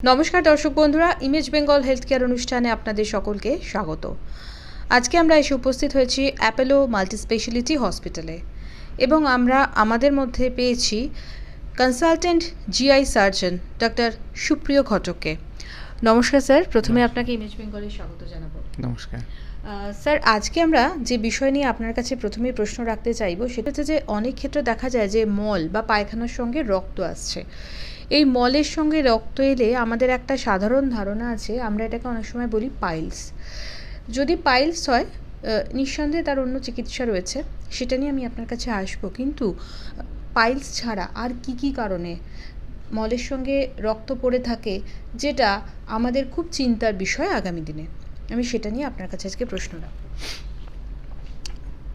নমস্কার দর্শক বন্ধুরা ইমেজ বেঙ্গল হেলথ কেয়ার অনুষ্ঠানে আপনাদের সকলকে স্বাগত। আজকে আমরা এসে উপস্থিত হয়েছি অ্যাপেলো মাল্টি স্পেশালিটি হসপিটালে এবং আমরা আমাদের মধ্যে পেয়েছি কনসালটেন্ট জিআই সার্জন ডক্টর সুপ্রিয় ঘটককে। নমস্কার স্যার প্রথমে আপনাকে ইমেজ বেঙ্গলে স্বাগত জানাব। নমস্কার। স্যার আজকে আমরা যে বিষয় নিয়ে আপনার কাছে প্রথমেই প্রশ্ন রাখতে চাইব সেটা হচ্ছে যে অনেক ক্ষেত্রে দেখা যায় যে মল বা পায়খানার সঙ্গে রক্ত আসছে। এই মলের সঙ্গে রক্ত এলে আমাদের একটা সাধারণ ধারণা আছে, আমরা এটাকে অনেক সময় বলি পাইলস। যদি পাইলস হয় নিঃসন্দেহে তার অন্য চিকিৎসা রয়েছে, সেটা নিয়ে আমি আপনার কাছে আসব। কিন্তু, পাইলস ছাড়া আর কি কি কারণে মলের সঙ্গে রক্ত পড়ে থাকে, যেটা আমাদের খুব চিন্তার বিষয় আগামী দিনে? আমি সেটা নিয়ে আপনার কাছে আজকে প্রশ্ন রাখব।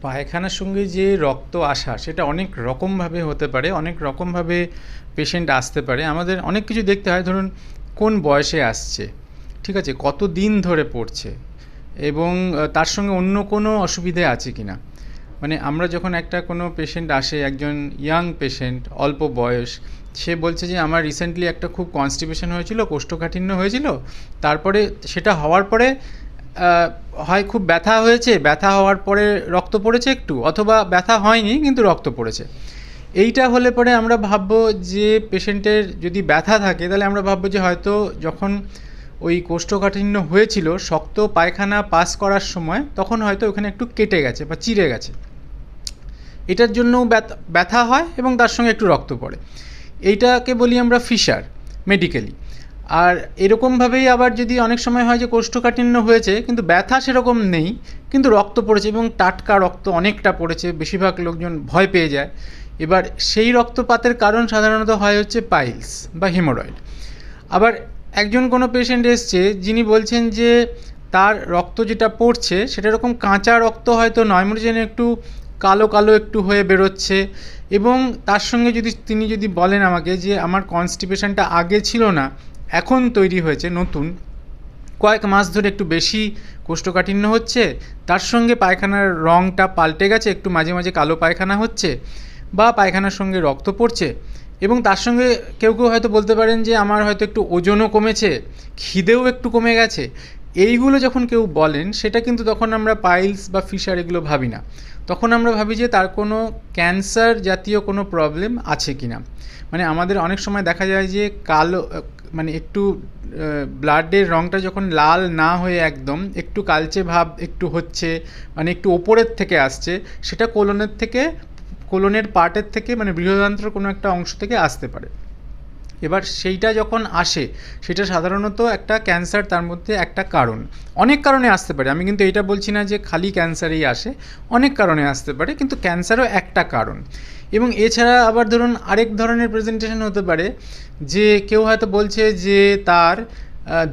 পায়খানার সঙ্গে যে রক্ত আসা, সেটা অনেক রকমভাবে হতে পারে, অনেক রকমভাবে পেশেন্ট আসতে পারে। আমাদের অনেক কিছু দেখতে হয়, ধরুন কোন বয়সে আসছে, ঠিক আছে, কত দিন ধরে পড়ছে এবং তার সঙ্গে অন্য কোনো অসুবিধে আছে কি না মানে আমরা যখন একটা কোনো পেশেন্ট আসে, একজন ইয়াং পেশেন্ট অল্প বয়স, সে বলছে যে, আমার রিসেন্টলি একটা খুব কনস্টিপেশন হয়েছিল, কোষ্ঠকাঠিন্য হয়েছিল, তারপরে সেটা হওয়ার পরে হয় খুব ব্যথা হয়েছে, ব্যথা হওয়ার পরে রক্ত পড়েছে একটু, অথবা ব্যথা হয়নি, কিন্তু রক্ত পড়েছে। এইটা হলে পরে আমরা ভাববো যে পেশেন্টের যদি ব্যথা থাকে, তাহলে আমরা ভাববো যে হয়তো যখন ওই কোষ্ঠকাঠিন্য হয়েছিল, শক্ত পায়খানা পাস করার সময়, তখন হয়তো ওখানে একটু কেটে গেছে বা চিড়ে গেছে। এটার জন্যও ব্যথা- হয় এবং তার সঙ্গে একটু রক্ত পড়ে। এইটাকে বলি আমরা ফিশার, মেডিকেলি। আর এরকমভাবেই আবার যদি অনেক সময় হয় যে কোষ্ঠকাঠিন্য হয়েছে, কিন্তু ব্যথা সেরকম নেই, কিন্তু রক্ত পড়েছে এবং টাটকা রক্ত অনেকটা পড়েছে, বেশিরভাগ লোকজন ভয় পেয়ে যায়। এবার সেই রক্তপাতের কারণ সাধারণত হয় হচ্ছে পাইলস বা হিমোরয়েড। আবার একজন কোনো পেশেন্ট এসছে, যিনি বলছেন যে তার রক্ত যেটা পড়ছে, সেটা এরকম কাঁচা রক্ত হয়তো নয় যেন একটু কালো কালো একটু হয়ে বেরোচ্ছে। এবং তার সঙ্গে যদি তিনি যদি বলেন আমাকে যে আমার কনস্টিপেশনটা আগে ছিল না এখন তৈরি হয়েছে, নতুন। কয়েক মাস ধরে একটু বেশি কোষ্ঠকাঠিন্য হচ্ছে। তার সঙ্গে পায়খানার রঙটা পাল্টে গেছে, একটু মাঝে মাঝে কালো পায়খানা হচ্ছে বা পায়খানার সঙ্গে রক্ত পড়ছে। এবং তার সঙ্গে কেউ কেউ হয়তো বলতে পারেন যে, আমার হয়তো একটু ওজনও কমেছে, খিদেও একটু কমে গেছে। এইগুলো যখন কেউ বলেন, সেটা কিন্তু তখন আমরা পাইলস বা ফিশার এগুলো ভাবি না। তখন আমরা ভাবি যে, তার কোনো ক্যান্সার জাতীয় কোনো প্রবলেম আছে কি না মানে আমাদের অনেক সময় দেখা যায় যে, কালো মানে একটু ব্লাডের রঙটা যখন লাল না হয়ে একদম, একটু কালচে ভাব একটু হচ্ছে মানে একটু ওপরের থেকে আসছে, সেটা কোলনের থেকে, কোলনের পার্টের থেকে মানে বৃহদান্ত্র কোনো একটা অংশ থেকে আসতে পারে। এবার সেইটা যখন আসে, সেটা সাধারণত একটা ক্যান্সার, তার মধ্যে একটা কারণ। অনেক কারণে আসতে পারে, আমি কিন্তু এটা বলছি না যে খালি ক্যান্সারেই আসে, অনেক কারণে আসতে পারে, কিন্তু ক্যান্সারও একটা কারণ। এবং এছাড়া আবার ধরুন আরেক ধরনের প্রেজেন্টেশন হতে পারে, যে কেউ হয়তো বলছে যে তার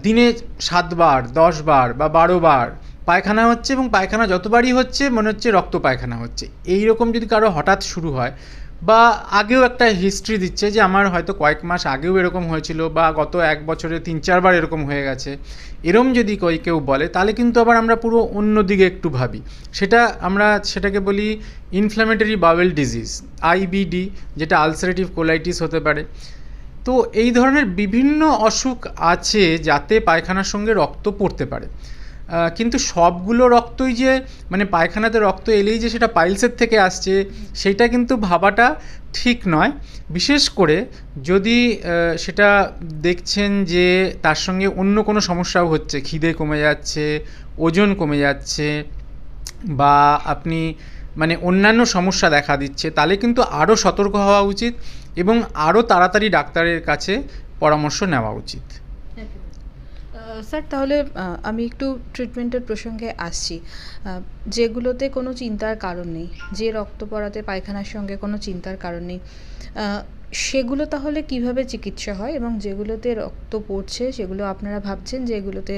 দিনে সাতবার, দশবার বা বারো বার পায়খানা হচ্ছে এবং পায়খানা যতবারই হচ্ছে মনে হচ্ছে রক্ত পায়খানা হচ্ছে। এই রকম যদি কারও হঠাৎ শুরু হয় বা আগেও একটা হিস্ট্রি দিচ্ছে যে আমার হয়তো কয়েক মাস আগেও এরকম হয়েছিল বা গত এক বছরে তিন চারবার এরকম হয়ে গেছে। এরম যদি কই কেউ বলে, তাহলে কিন্তু আবার আমরা পুরো অন্য দিকে একটু ভাবি। সেটা আমরা সেটাকে বলি ইনফ্ল্যামেটরি বাওয়েল ডিজিজ আইবিডি যেটা আলসারেটিভ কোলাইটিস হতে পারে। তো এই ধরনের বিভিন্ন অসুখ আছে যাতে পায়খানার সঙ্গে রক্ত পড়তে পারে। কিন্তু সবগুলো রক্তই যে মানে পায়খানাতে রক্ত এলেই যে সেটা পাইলসের থেকে আসছে সেইটা কিন্তু ভাবাটা ঠিক নয়। বিশেষ করে যদি সেটা দেখছেন যে তার সঙ্গে অন্য কোনো সমস্যাও হচ্ছে, খিদে কমে যাচ্ছে, ওজন কমে যাচ্ছে, বা আপনি মানে অন্যান্য সমস্যা দেখা দিচ্ছে, তাহলে কিন্তু আরও সতর্ক হওয়া উচিত এবং আরও তাড়াতাড়ি ডাক্তারের কাছে পরামর্শ নেওয়া উচিত। স্যার, তাহলে আমি একটু ট্রিটমেন্টের প্রসঙ্গে আসছি। যেগুলোতে কোনো চিন্তার কারণ নেই, যে রক্ত পড়াতে পায়খানার সঙ্গে কোনো চিন্তার কারণ নেই। সেগুলো তাহলে কীভাবে চিকিৎসা হয় এবং যেগুলোতে রক্ত পড়ছে, সেগুলো আপনারা ভাবছেন যে এগুলোতে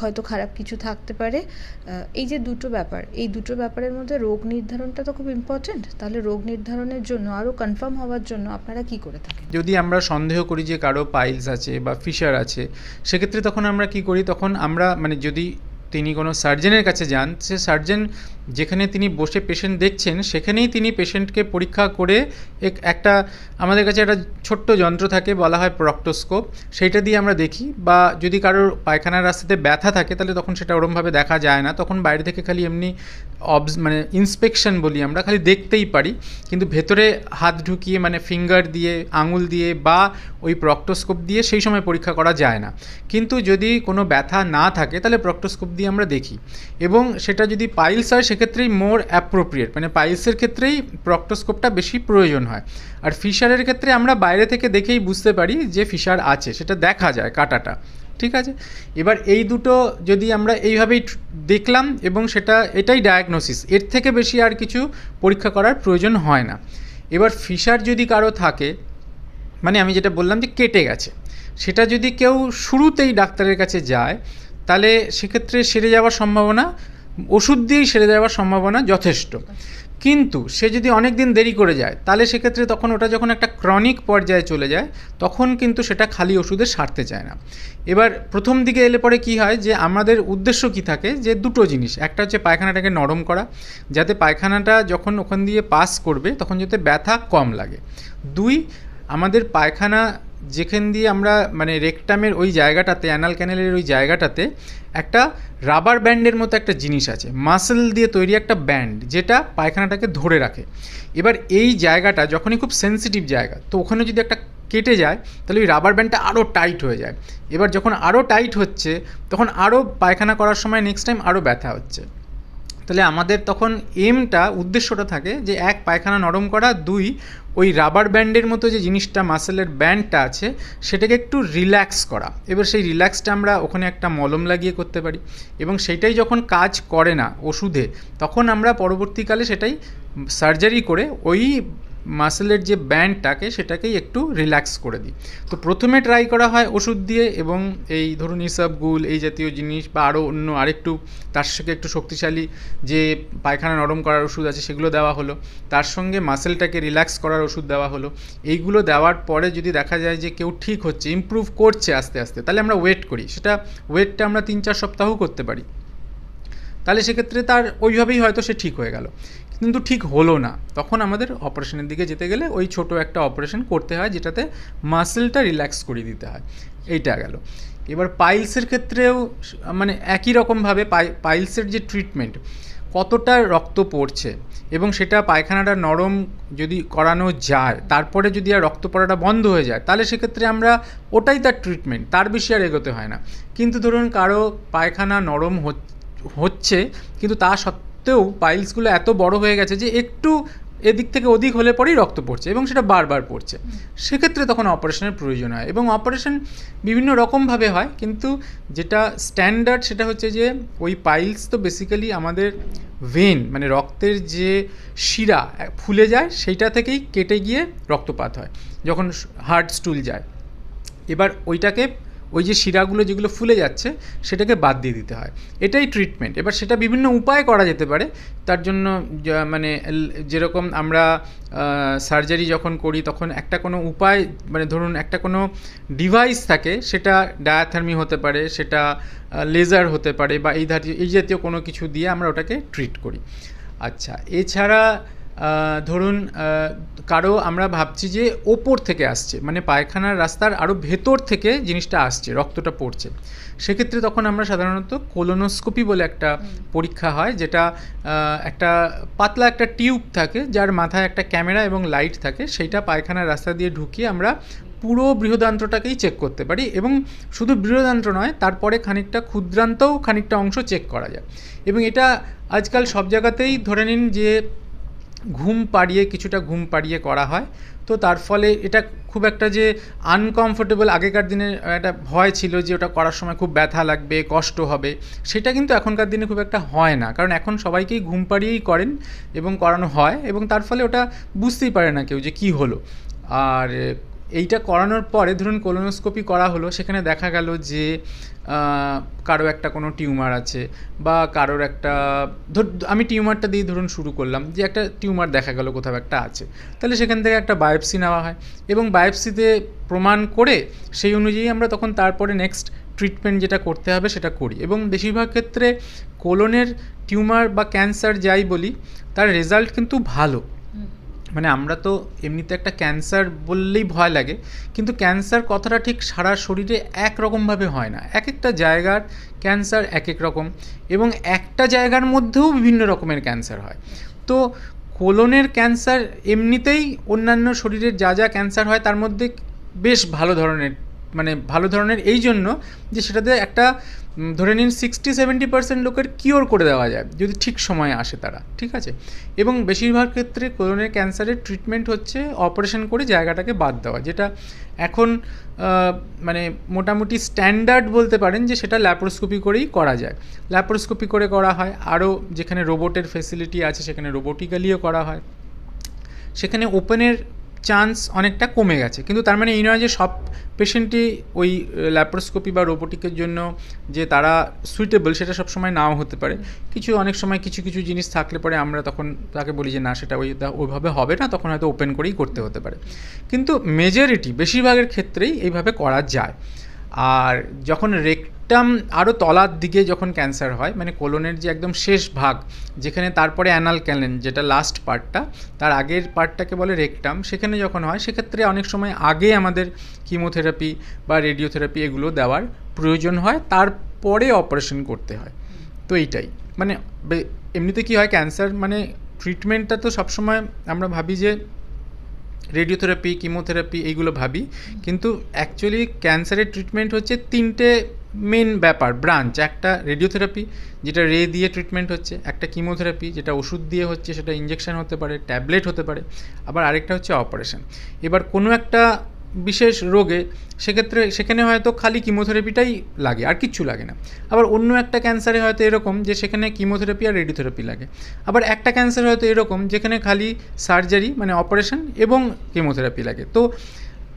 হয়তো খারাপ কিছু থাকতে পারে। এই যে দুটো ব্যাপার, এই দুটো ব্যাপারের মধ্যে রোগ নির্ধারণটা তো খুব ইম্পর্ট্যান্ট তাহলে রোগ নির্ধারণের জন্য আরও কনফার্ম হওয়ার জন্য আপনারা কি করে থাকেন? যদি আমরা সন্দেহ করি যে কারও পাইলস আছে বা ফিশার আছে, সেক্ষেত্রে তখন আমরা কি করি? তখন আমরা মানে যদি তিনি কোনো সার্জেনের কাছে যান, সে সার্জেন যেখানে তিনি বসে পেশেন্ট দেখছেন, সেখানেই তিনি পেশেন্টকে পরীক্ষা করে এক- একটা আমাদের কাছে একটা ছোট্ট যন্ত্র থাকে, বলা হয় প্রক্টোস্কোপ সেইটা দিয়ে আমরা দেখি বা যদি কারোর পায়খানার রাস্তাতে ব্যথা থাকে, তাহলে তখন সেটা ওরমভাবে দেখা যায় না, তখন বাইরে থেকে খালি এমনি অবস মানে ইন্সপেকশন বলি আমরা, খালি দেখতেই পারি। কিন্তু ভেতরে হাত ঢুকিয়ে মানে ফিঙ্গার দিয়ে, আঙুল দিয়ে বা ওই প্রক্টোস্কোপ দিয়ে সেই সময় পরীক্ষা করা যায় না। কিন্তু যদি কোনো ব্যথা না থাকে, তাহলে প্রক্টোস্কোপ দিয়ে আমরা দেখি। এবং সেটা যদি পাইলস হয়, সেক্ষেত্রেই মোর অ্যাপ্রোপ্রিয়েট মানে পাইলসের ক্ষেত্রেই প্রক্টোস্কোপটা বেশি প্রয়োজন হয়। আর ফিশারের ক্ষেত্রে আমরা বাইরে থেকে দেখেই বুঝতে পারি যে ফিশার আছে, সেটা দেখা যায় কাটাটা। ঠিক আছে? এবার এই দুটো যদি আমরা এইভাবেই দেখলাম এবং সেটা, এটাই ডায়াগনোসিস এর থেকে বেশি আর কিছু পরীক্ষা করার প্রয়োজন হয় না। এবার ফিশার যদি কারও থাকে মানে আমি যেটা বললাম যে কেটে গেছে, সেটা যদি কেউ শুরুতেই ডাক্তারের কাছে যায়, তাহলে সেক্ষেত্রে সেরে যাওয়ার সম্ভাবনা, ওষুধ দিয়েই সেরে যাওয়ার সম্ভাবনা যথেষ্ট। কিন্তু সে যদি অনেক দিন দেরি করে যায়, তাহলে সেক্ষেত্রে তখন ওটা যখন একটা ক্রনিক পর্যায়ে চলে যায়, তখন কিন্তু সেটা খালি ওষুধে সারতে চায় না। এবার প্রথম দিকে এলে পরে কি হয় যে, আমাদের উদ্দেশ্য কি থাকে? যে, দুটো জিনিস। একটা হচ্ছে পায়খানাটাকে নরম করা, যাতে পায়খানাটা যখন ওখান দিয়ে পাস করবে, তখন যাতে ব্যথা কম লাগে। দুই, আমাদের পায়খানা যেখান দিয়ে আমরা মানে রেকটামের ওই জায়গাটাতে, অ্যানাল ক্যানেলের ওই জায়গাটাতে একটা রাবার ব্যান্ডের মতো একটা জিনিস আছে। মাসেল দিয়ে তৈরি একটা ব্যান্ড, যেটা পায়খানাটাকে ধরে রাখে। এবার এই জায়গাটা যখনই খুব সেনসিটিভ জায়গা, তো ওখানে যদি একটা কেটে যায়, তাহলে ওই রাবার ব্যান্ডটা আরও টাইট হয়ে যায়। এবার যখন আরও টাইট হচ্ছে, তখন আরও পায়খানা করার সময় নেক্সট টাইম আরও ব্যথা হচ্ছে। তাহলে আমাদের তখন এমটা উদ্দেশ্যটা থাকে যে এক, পায়খানা নরম করা, দুই, ওই রাবার ব্যান্ডের মতো যে জিনিসটা মাসেলের ব্যান্ডটা আছে, সেটাকে একটু রিল্যাক্স করা। এবার সেই রিল্যাক্সটা আমরা ওখানে একটা মলম লাগিয়ে করতে পারি। এবং সেটাই যখন কাজ করে না ওষুধে, তখন আমরা পরবর্তীকালে সেটাই সার্জারি করে ওই মাসেলের যে ব্যান্ডটাকে সেটাকেই একটু রিল্যাক্স করে দিই। তো প্রথমে ট্রাই করা হয় ওষুধ দিয়ে এবং এই ধরুন ইসাবগুল এই জাতীয় জিনিস বা আরও অন্য আরেকটু তার সঙ্গে একটু শক্তিশালী যে পায়খানা নরম করার ওষুধ আছে সেগুলো দেওয়া হলো। তার সঙ্গে মাসেলটাকে রিল্যাক্স করার ওষুধ দেওয়া হলো। এইগুলো দেওয়ার পরে যদি দেখা যায় যে কেউ ঠিক হচ্ছে ইমপ্রুভ করছে আস্তে আস্তে, তাহলে আমরা ওয়েট করি। সেটা ওয়েটটা আমরা তিন চার সপ্তাহও করতে পারি। তাহলে সেক্ষেত্রে তার ওইভাবেই হয়তো সে ঠিক হয়ে গেল। কিন্তু ঠিক হলো না। তখন আমাদের অপারেশনের দিকে যেতে গেলে ওই ছোট একটা অপারেশন করতে হয়, যেটাতে মাসেলটা রিল্যাক্স করে দিতে হয়। এইটা গেল। এবার পাইলসের ক্ষেত্রেও মানে একই রকমভাবে পাই- পাইলসের যে ট্রিটমেন্ট কতটা রক্ত পড়ছে এবং সেটা পায়খানাটা নরম যদি করানো যায়, তারপরে যদি আর রক্ত পড়াটা বন্ধ হয়ে যায়, তাহলে সেক্ষেত্রে আমরা ওটাই তার ট্রিটমেন্ট তার বেশি আর এগোতে হয় না। কিন্তু ধরুন কারও পায়খানা নরম হচ- হচ্ছে, কিন্তু তা সত্ত্বেও পাইলসগুলো এত বড় হয়ে গেছে যে একটু এদিক থেকে ওদিক হলে পরেই রক্ত পড়ছে এবং সেটা বারবার পড়ছে। সেক্ষেত্রে তখন অপারেশনের প্রয়োজন হয় এবং অপারেশন বিভিন্ন রকমভাবে হয় কিন্তু যেটা স্ট্যান্ডার্ড সেটা হচ্ছে যে ওই পাইলস তো বেসিক্যালি আমাদের ভেন মানে রক্তের যে শিরা ফুলে যায় সেইটা থেকেই কেটে গিয়ে রক্তপাত হয় যখন হার্ট স্টুল যায়। এবার ওইটাকে ওই যে শিরাগুলো যেগুলো ফুলে যাচ্ছে, সেটাকে বাদ দিয়ে দিতে হয়। এটাই ট্রিটমেন্ট এবার সেটা বিভিন্ন উপায়ে করা যেতে পারে। তার জন্য মানে যেরকম আমরা সার্জারি যখন করি, তখন একটা কোনো উপায় মানে ধরুন একটা কোনো ডিভাইস থাকে, সেটা ডায়াথার্মি হতে পারে, সেটা লেজার হতে পারে বা এই ধাতীয় এই জাতীয় কোনো কিছু দিয়ে আমরা ওটাকে ট্রিট করি। আচ্ছা এছাড়া ধরুন কারও আমরা ভাবছি যে ওপর থেকে আসছে মানে পায়খানার রাস্তার আরও ভেতর থেকে জিনিসটা আসছে রক্তটা পড়ছে। সেক্ষেত্রে তখন আমরা সাধারণত কোলোনোস্কোপি বলে একটা পরীক্ষা হয় যেটা একটা পাতলা একটা টিউব থাকে যার মাথায় একটা ক্যামেরা এবং লাইট থাকে সেইটা পায়খানার রাস্তা দিয়ে ঢুকিয়ে আমরা পুরো বৃহদান্ত্রটাকেই চেক করতে পারি এবং শুধু বৃহদান্ত্র নয় তারপরে খানিকটা ক্ষুদ্রান্তও খানিকটা অংশ চেক করা যায়। এবং এটা আজকাল সব জায়গাতেই ধরে নিন যে ঘুম পাড়িয়ে, কিছুটা ঘুম পাড়িয়ে করা হয়। তো তার ফলে এটা খুব একটা যে আনকমফোর্টেবল আগেকার দিনে একটা ভয় ছিল যে ওটা করার সময় খুব ব্যথা লাগবে, কষ্ট হবে। সেটা কিন্তু এখনকার দিনে খুব একটা হয় না। কারণ এখন সবাইকেই ঘুম পাড়িয়েই করেন এবং করানো হয় এবং তার ফলে ওটা বুঝতেই পারে না কেউ যে কি হলো। আর এইটা করানোর পরে ধরুন কোলোনোস্কোপি করা হলো, সেখানে দেখা গেল যে কারও একটা কোনো টিউমার আছে বা কারোর একটা, ধর, আমি টিউমারটা দিয়ে ধরুন শুরু করলাম যে একটা টিউমার দেখা গেল কোথাও একটা আছে। তাহলে সেখান থেকে একটা বায়োপসি নেওয়া হয় এবং বায়োপসিতে প্রমাণ করে সেই অনুযায়ী আমরা তখন তারপরে নেক্সট ট্রিটমেন্ট যেটা করতে হবে সেটা করি এবং বেশিরভাগ ক্ষেত্রে কোলনের টিউমার বা ক্যান্সার যাই বলি, তার রেজাল্ট কিন্তু ভালো। মানে আমরা তো এমনিতে একটা ক্যান্সার বললেই ভয় লাগে, কিন্তু ক্যান্সার কথাটা ঠিক সারা শরীরে একরকমভাবে হয় না। এক একটা জায়গার ক্যান্সার এক এক রকম এবং একটা জায়গার মধ্যেও বিভিন্ন রকমের ক্যান্সার হয়। তো কোলনের ক্যান্সার এমনিতেই অন্যান্য শরীরের যা যা ক্যান্সার হয় তার মধ্যে বেশ ভালো ধরনের মানে ভালো ধরনের এই জন্য যে সেটাতে একটা ধরে নিন সিক্সটি সেভেন্টি পার্সেন্ট লোকের কিওর করে দেওয়া যায়, যদি ঠিক সময়ে আসে তারা, ঠিক আছে? এবং বেশিরভাগ ক্ষেত্রে কোলনের ক্যান্সারের ট্রিটমেন্ট হচ্ছে অপারেশন করে জায়গাটাকে বাদ দেওয়া, যেটা এখন মানে মোটামুটি স্ট্যান্ডার্ড বলতে পারেন যে সেটা ল্যাপারোস্কোপি করেই করা যায়। ল্যাপারোস্কোপি করে করা হয়, আরও যেখানে রোবটের ফেসিলিটি আছে সেখানে রোবোটিক্যালিও করা হয়। সেখানে ওপেনের চান্স অনেকটা কমে গেছে। কিন্তু তার মানে এই নয় যে সব পেশেন্টই ওই ল্যাপ্রোস্কোপি বা রোবোটিকের জন্য যে তারা সুইটেবল সেটা সবসময় নাও হতে পারে। কিছু অনেক সময় কিছু কিছু জিনিস থাকলে পরে আমরা তখন তাকে বলি যে, না, সেটা ওই ওইভাবে হবে না। তখন হয়তো ওপেন করেই করতে হতে পারে। কিন্তু মেজরিটি বেশিরভাগের ক্ষেত্রেই এইভাবে করা যায়। আর যখন রেকটাম আরও তলার দিকে যখন ক্যান্সার হয় মানে কোলনের যে একদম শেষ ভাগ, যেখানে তারপরে অ্যানাল ক্যালেন, যেটা লাস্ট পার্টটা তার আগের পার্টটাকে বলে রেকটাম সেখানে যখন হয়, সেক্ষেত্রে অনেক সময় আগে আমাদের কিমোথেরাপি বা রেডিওথেরাপি এগুলো দেওয়ার প্রয়োজন হয়, তারপরে অপারেশন করতে হয়। তো এইটাই। মানে এমনিতে কি হয়, ক্যান্সার মানে ট্রিটমেন্টটা তো সবসময় আমরা ভাবি যে রেডিওথেরাপি কিমোথেরাপি এইগুলো ভাবি। কিন্তু অ্যাকচুয়ালি ক্যান্সারের ট্রিটমেন্ট হচ্ছে তিনটে মেন ব্যাপার ব্রাঞ্চ একটা রেডিওথেরাপি যেটা রে দিয়ে ট্রিটমেন্ট হচ্ছে, একটা কিমোথেরাপি যেটা ওষুধ দিয়ে হচ্ছে, সেটা ইঞ্জেকশন হতে পারে ট্যাবলেট হতে পারে, আবার আরেকটা হচ্ছে অপারেশন এবার কোনো একটা বিশেষ রোগে, সেক্ষেত্রে সেখানে হয়তো খালি কিমোথেরাপিটাই লাগে, আর কিচ্ছু লাগে না। আবার অন্য একটা ক্যান্সারে হয়তো এরকম, যে সেখানে কিমোথেরাপি আর রেডিওথেরাপি লাগে। আবার একটা ক্যান্সার হয়তো এরকম, যেখানে খালি সার্জারি মানে অপারেশন এবং কেমোথেরাপি লাগে। তো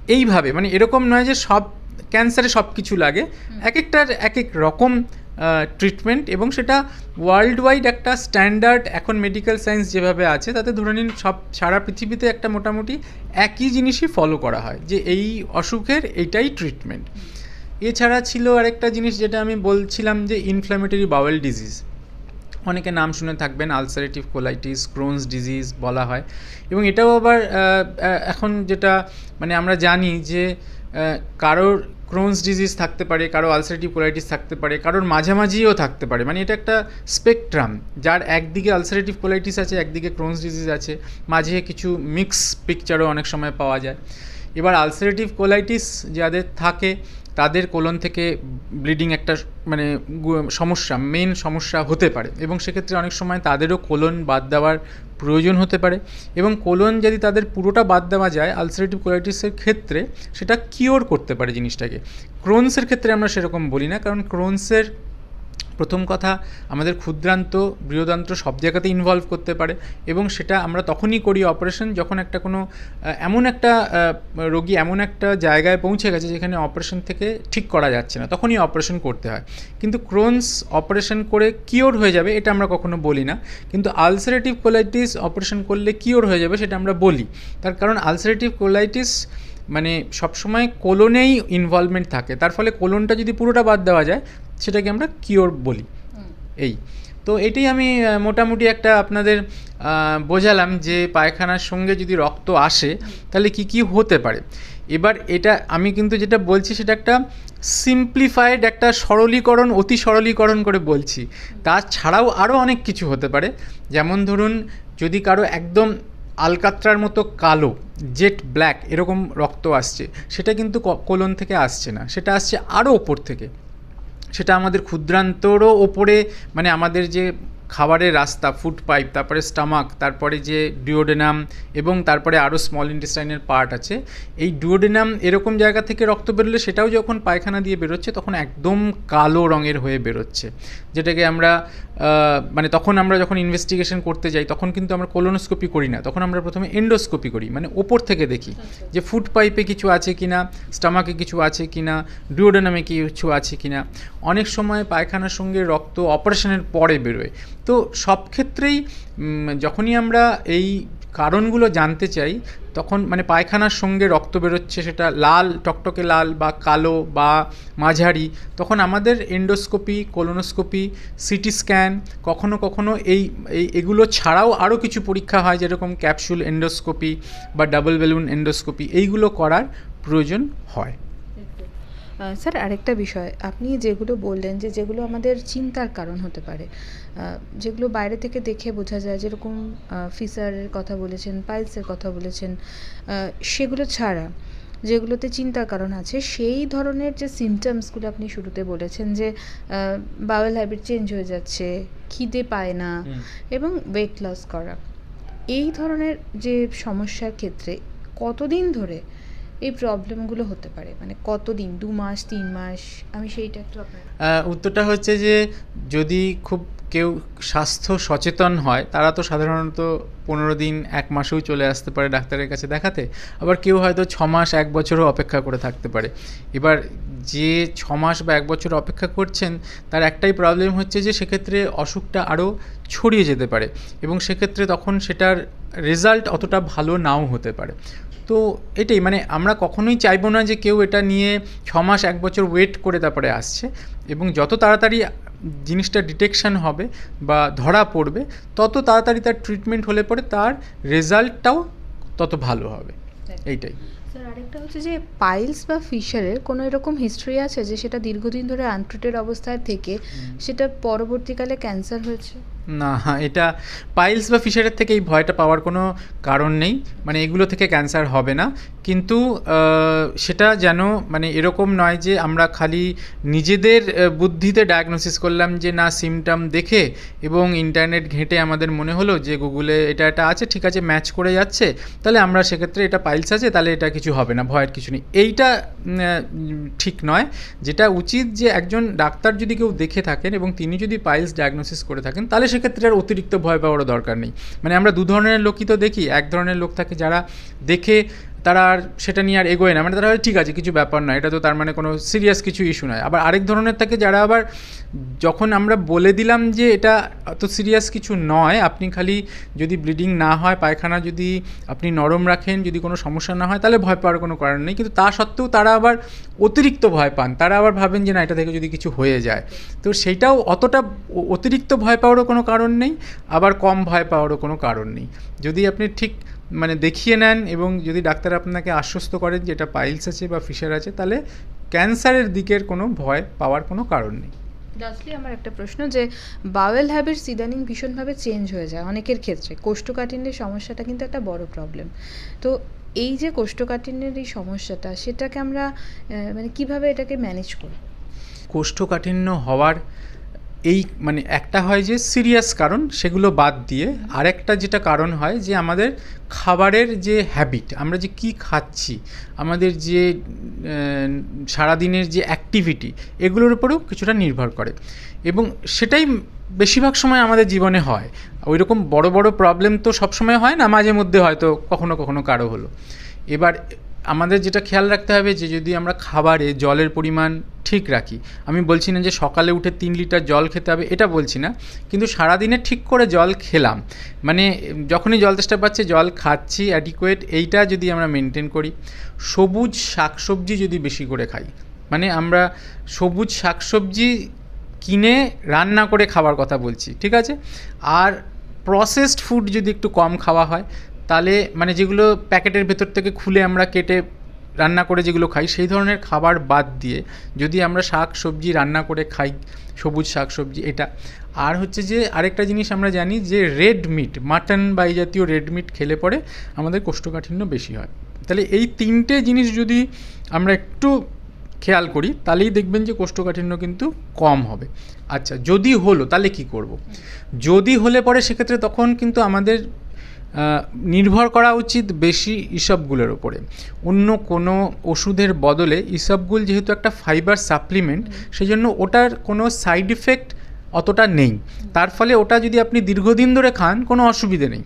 এইভাবে মানে এরকম নয় যে সব ক্যান্সারে সব কিছু লাগে। এক একটার এক এক রকম ট্রিটমেন্ট এবং সেটা ওয়ার্ল্ড ওয়াইড একটা স্ট্যান্ডার্ড এখন মেডিকেল সায়েন্স যেভাবে আছে তাতে ধরে নিন সব সারা পৃথিবীতে একটা মোটামুটি একই জিনিসই ফলো করা হয় যে এই অসুখের এইটাই ট্রিটমেন্ট এছাড়া ছিল আরেকটা জিনিস যেটা আমি বলছিলাম যে ইনফ্ল্যামেটরি বাওয়েল ডিজিজ অনেকে নাম শুনে থাকবেন আলসারেটিভ কোলাইটিস ক্রোনস ডিজিজ বলা হয়। এবং এটাও আবার এখন যেটা মানে আমরা জানি যে কারোর ক্রোনস ডিজিজ থাকতে পারে কারও আলসারেটিভ কোলাইটিস থাকতে পারে, কারোর মাঝামাঝিও থাকতে পারে। মানে এটা একটা স্পেকট্রাম যার একদিকে আলসারেটিভ কোলাইটিস আছে, একদিকে ক্রোনস ডিজিজ আছে। মাঝে কিছু মিক্স পিকচারও অনেক সময় পাওয়া যায়। এবার আলসারেটিভ কোলাইটিস যাদের থাকে, তাদের কোলন থেকে ব্লিডিং একটা মানে সমস্যা মেন সমস্যা হতে পারে। এবং সেক্ষেত্রে অনেক সময় তাদেরও কোলন বাদ দেওয়ার প্রয়োজন হতে পারে এবং কোলন যদি তাদের পুরোটা বাদ দেওয়া যায়, আলসারেটিভ কোলাইটিসের ক্ষেত্রে সেটা কিওর করতে পারে জিনিসটাকে। ক্রোনসের ক্ষেত্রে আমরা সেরকম বলি না, কারণ ক্রোনসের প্রথম কথা, আমাদের ক্ষুদ্রান্ত, বৃহদান্ত সব জায়গাতে ইনভলভ করতে পারে এবং সেটা আমরা তখনই করি অপারেশন যখন একটা কোনো এমন একটা রোগী এমন একটা জায়গায় পৌঁছে গেছে যেখানে অপারেশন থেকে ঠিক করা যাচ্ছে না, তখনই অপারেশন করতে হয়। কিন্তু ক্রোনস অপারেশন করে কিওর হয়ে যাবে এটা আমরা কখনো বলি না। কিন্তু আলসারেটিভ কোলাইটিস অপারেশন করলে কিওর হয়ে যাবে সেটা আমরা বলি। তার কারণ আলসারেটিভ কোলাইটিস মানে সবসময় কোলনেই ইনভলভমেন্ট থাকে। তার ফলে কোলনটা যদি পুরোটা বাদ দেওয়া যায় সেটাকে আমরা কিওর বলি। এই। তো এটাই আমি মোটামুটি একটা আপনাদের বোঝালাম যে পায়খানার সঙ্গে যদি রক্ত আসে তাহলে কি কি হতে পারে? এবার এটা আমি কিন্তু যেটা বলছি সেটা একটা সিম্পলিফাইড একটা সরলীকরণ অতি সরলীকরণ করে বলছি। তাছাড়াও আরও অনেক কিছু হতে পারে। যেমন ধরুন যদি কারও একদম আলকাত্রার মতো কালো জেট ব্ল্যাক এরকম রক্ত আসছে সেটা কিন্তু ক- কোলন থেকে আসছে না। সেটা আসছে আরও ওপর থেকে। সেটা আমাদের ক্ষুদ্রান্তরও ওপরে মানে আমাদের যে খাবারের রাস্তা ফুড পাইপ তারপরে স্টামাক তারপরে যে ডিওডেনাম এবং তারপরে আরও স্মল ইন্টেস্টাইনের পার্ট আছে, এই ডিওডেনাম এরকম জায়গা থেকে রক্ত বেরোলে সেটাও যখন পায়খানা দিয়ে বেরোচ্ছে, তখন একদম কালো রঙের হয়ে বেরোচ্ছে। যেটাকে আমরা মানে তখন আমরা যখন ইনভেস্টিগেশন করতে যাই, তখন কিন্তু আমরা কোলোনোস্কোপি করি না। তখন আমরা প্রথমে এন্ডোস্কোপি করি মানে ওপর থেকে দেখি যে ফুড পাইপে কিছু আছে কি না স্টামাকে কিছু আছে কি না ডিওডোনামে কিছু আছে কি না অনেক সময় পায়খানার সঙ্গে রক্ত অপারেশনের পরে বেরোয়। তো সব ক্ষেত্রেই যখনই আমরা এই কারণগুলো জানতে চাই, তখন মানে পায়খানার সঙ্গে রক্ত বেরোচ্ছে, সেটা লাল, টকটকে লাল বা কালো বা মাঝারি, তখন আমাদের এন্ডোস্কোপি কোলোনোস্কোপি সিটি স্ক্যান কখনো কখনো এই এগুলো ছাড়াও আরও কিছু পরীক্ষা হয়, যেরকম ক্যাপসুল এন্ডোস্কোপি বা ডাবল বেলুন এন্ডোস্কোপি এইগুলো করার প্রয়োজন হয়। স্যার আরেকটা বিষয়। আপনি যেগুলো বললেন যে যেগুলো আমাদের চিন্তার কারণ হতে পারে যেগুলো বাইরে থেকে দেখে বোঝা যায় যেরকম ফিসারের কথা বলেছেন পাইলসের কথা বলেছেন সেগুলো ছাড়া যেগুলোতে চিন্তার কারণ আছে সেই ধরনের যে সিমটমসগুলো আপনি শুরুতে বলেছেন যে বাওয়েল হ্যাবিট চেঞ্জ হয়ে যাচ্ছে খিদে পায় না এবং ওয়েট লস করা এই ধরনের যে সমস্যার ক্ষেত্রে কতদিন ধরে এই প্রবলেমগুলো হতে পারে। মানে কতদিন? দু মাস, তিন মাস? আমি সেইটা একটু উত্তরটা হচ্ছে যে যদি খুব কেউ স্বাস্থ্য সচেতন হয়, তারা তো সাধারণত পনেরো দিন, এক মাসেও চলে আসতে পারে ডাক্তারের কাছে দেখাতে। আবার কেউ হয়তো ছ মাস, এক বছরও অপেক্ষা করে থাকতে পারে। এবার যে ছ মাস বা এক বছর অপেক্ষা করছেন, তার একটাই প্রবলেম হচ্ছে যে সেক্ষেত্রে অসুখটা আরও ছড়িয়ে যেতে পারে। এবং সেক্ষেত্রে তখন সেটার রেজাল্ট অতটা ভালো নাও হতে পারে। তো এটাই মানে আমরা কখনোই চাইব না যে কেউ এটা নিয়ে ছ মাস এক বছর ওয়েট করে তারপরে আসছে। এবং যত তাড়াতাড়ি জিনিসটা ডিটেকশন হবে বা ধরা পড়বে তত তাড়াতাড়ি তার ট্রিটমেন্ট হলে পরে তার রেজাল্টটাও তত ভালো হবে। এইটাই। স্যার আরেকটা হচ্ছে যে পাইলস বা ফিশারের কোনো এরকম হিস্ট্রি আছে যে সেটা দীর্ঘদিন ধরে আনট্রিটেড অবস্থায় থেকে সেটা পরবর্তীকালে ক্যান্সার হয়েছে? না, এটা পাইলস বা ফিশারের থেকে এই ভয়টা পাওয়ার কোনো কারণ নেই। মানে এগুলো থেকে ক্যান্সার হবে না। কিন্তু সেটা যেন মানে এরকম নয় যে আমরা খালি নিজেদের বুদ্ধিতে ডায়াগনোসিস করলাম যে না সিমটম দেখে এবং ইন্টারনেট ঘেঁটে আমাদের মনে হলো যে গুগলে এটা এটা আছে, ঠিক আছে ম্যাচ করে যাচ্ছে, তাহলে আমরা সেক্ষেত্রে এটা পাইলস আছে, তাহলে এটা কিছু হবে না, ভয়ের কিছু নেই। এইটা ঠিক নয়। যেটা উচিত যে একজন ডাক্তার যদি কেউ দেখে থাকেন এবং তিনি যদি পাইলস ডায়াগনোসিস করে থাকেন, তাহলে সেক্ষেত্রে আর অতিরিক্ত ভয় পাওয়ারও দরকার নেই। মানে আমরা দু ধরনের লোকই তো দেখি, এক ধরনের লোক থাকে যারা দেখে তারা আর সেটা নিয়ে আর এগোয় না। মানে তারা ঠিক আছে, কিছু ব্যাপার নয়। এটা তো তার মানে কোনো সিরিয়াস কিছু ইস্যু নয়। আবার আরেক ধরনের থাকে, যারা আবার যখন আমরা বলে দিলাম যে এটা অত সিরিয়াস কিছু নয়, আপনি খালি যদি ব্লিডিং না হয়, পায়খানা যদি আপনি নরম রাখেন, যদি কোনো সমস্যা না হয়, তাহলে ভয় পাওয়ার কোনো কারণ নেই। কিন্তু তা সত্ত্বেও তারা আবার অতিরিক্ত ভয় পান। তারা আবার ভাবেন যে, না, এটা থেকে যদি কিছু হয়ে যায়। তো সেইটাও অতটা অতিরিক্ত ভয় পাওয়ারও কোনো কারণ নেই, আবার কম ভয় পাওয়ারও কোনো কারণ নেই। যদি আপনি ঠিক মানে দেখিয়ে নেন এবং যদি ডাক্তার আপনাকে আশ্বস্ত করেন যে এটা পাইলস আছে বা ফিশার আছে তাহলে ক্যান্সারের দিকের কোনো ভয় পাওয়ার কোনো কারণ নেই। লাস্টলি আমার একটা প্রশ্ন যে বাওয়েল হ্যাবিটস ইদানিং ভীষণভাবে চেঞ্জ হয়ে যায় অনেকের ক্ষেত্রে। কোষ্ঠকাঠিন্যের সমস্যাটা কিন্তু একটা বড় প্রবলেম তো এই যে কোষ্ঠকাঠিন্যের এই সমস্যাটা সেটাকে আমরা মানে কীভাবে এটাকে ম্যানেজ করব কোষ্ঠকাঠিন্য হওয়ার এই মানে একটা হয় যে সিরিয়াস কারণ, সেগুলো বাদ দিয়ে আরেকটা যেটা কারণ হয় যে আমাদের খাবারের যে হ্যাবিট আমরা যে কি খাচ্ছি, আমাদের যে সারাদিনের যে অ্যাক্টিভিটি এগুলোর উপরেও কিছুটা নির্ভর করে। এবং সেটাই বেশিরভাগ সময় আমাদের জীবনে হয়। ওই রকম বড় বড় প্রবলেম তো সবসময় হয় না, মাঝে মধ্যে হয়তো কখনো কখনো কারও হলো। এবার আমাদের যেটা খেয়াল রাখতে হবে যে যদি আমরা খাবারে জলের পরিমাণ ঠিক রাখি, আমি বলছি না যে সকালে উঠে তিন লিটার জল খেতে হবে, এটা বলছি না, কিন্তু সারাদিনে ঠিক করে জল খেলাম। মানে যখনই জল তেষ্টা পাচ্ছে, জল খাচ্ছি অ্যাডিকুয়েট এইটা যদি আমরা মেনটেন করি, সবুজ শাকসবজি যদি বেশি করে খাই মানে আমরা সবুজ শাকসবজি কিনে রান্না করে খাওয়ার কথা বলছি, ঠিক আছে? আর প্রসেসড ফুড যদি একটু কম খাওয়া হয় তাহলে মানে যেগুলো প্যাকেটের ভেতর থেকে খুলে আমরা কেটে রান্না করে যেগুলো খাই সেই ধরনের খাবার বাদ দিয়ে যদি আমরা শাক সবজি রান্না করে খাই সবুজ শাক সবজি এটা। আর হচ্ছে যে আরেকটা জিনিস আমরা জানি যে রেড মিট মাটন বা এই জাতীয় রেড মিট খেলে পরে আমাদের কোষ্ঠকাঠিন্য বেশি হয়। তাহলে এই তিনটে জিনিস যদি আমরা একটু খেয়াল করি তাহলেই দেখবেন যে কোষ্ঠকাঠিন্য কিন্তু কম হবে। আচ্ছা যদি হলো তাহলে কি করব? যদি হলে পরে সেক্ষেত্রে তখন কিন্তু আমাদের নির্ভর করা উচিত বেশি ইসবগুলোর ওপরে অন্য কোনো ওষুধের বদলে ইসবগুল যেহেতু একটা ফাইবার সাপ্লিমেন্ট সেই জন্য ওটার কোনো সাইড ইফেক্ট অতটা নেই। তার ফলে ওটা যদি আপনি দীর্ঘদিন ধরে খান, কোনো অসুবিধে নেই।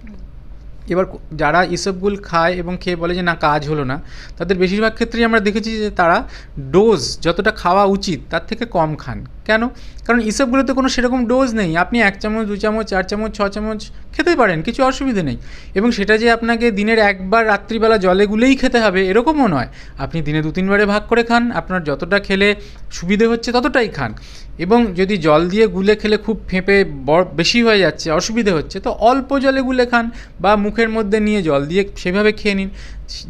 এবার যারা ইসবগুল খায় এবং খেয়ে বলে যে, না, কাজ হলো না, তাদের বেশিরভাগ ক্ষেত্রেই আমরা দেখেছি যে তারা ডোজ যতটা খাওয়া উচিত, তার থেকে কম খান। কেন? কারণ ইসবগুলোতে কোনো সেরকম ডোজ নেই। আপনি এক চামচ, দু চামচ, চার চামচ, ছ চামচ খেতে পারেন, কিছু অসুবিধে নেই। এবং সেটা যে আপনাকে দিনের একবার রাত্রিবেলা জলে গুলেই খেতে হবে, এরকমও নয়। আপনি দিনে দু তিনবারে ভাগ করে খান, আপনার যতটা খেলে সুবিধে হচ্ছে ততটাই খান। এবং যদি জল দিয়ে গুলে খেলে খুব ফেঁপে বেশি হয়ে যাচ্ছে, অসুবিধে হচ্ছে, তো অল্প জলে গুলে খান বা মুখের মধ্যে নিয়ে জল দিয়ে সেভাবে খেয়ে নিন।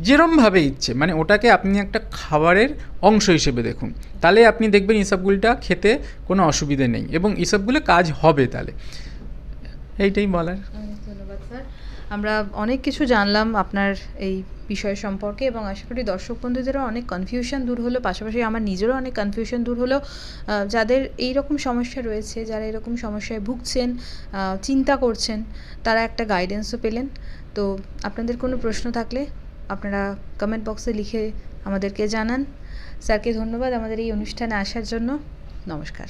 যেরমভাবে ইচ্ছে। মানে ওটাকে আপনি একটা খাবারের অংশ হিসেবে দেখুন। তাহলে আপনি দেখবেন ইসবগুলটা খেতে কোনো অসুবিধে নেই এবং ইসবগুলো কাজ হবে তাহলে। এইটাই বলার। স্যার। আমরা অনেক কিছু জানলাম আপনার এই বিষয় সম্পর্কে এবং আশা করি দর্শক বন্ধুদেরও অনেক কনফিউশন দূর হলো। পাশাপাশি আমার নিজেরও অনেক কনফিউশন দূর হলো। যাদের এই রকম সমস্যা রয়েছে, যারা এরকম সমস্যায় ভুগছেন চিন্তা করছেন, তারা একটা গাইডেন্সও পেলেন। তো আপনাদের কোনো প্রশ্ন থাকলে আপনারা কমেন্ট বক্সে লিখে আমাদেরকে জানান। স্যারকে ধন্যবাদ আমাদের এই অনুষ্ঠানে আসার জন্য। নমস্কার।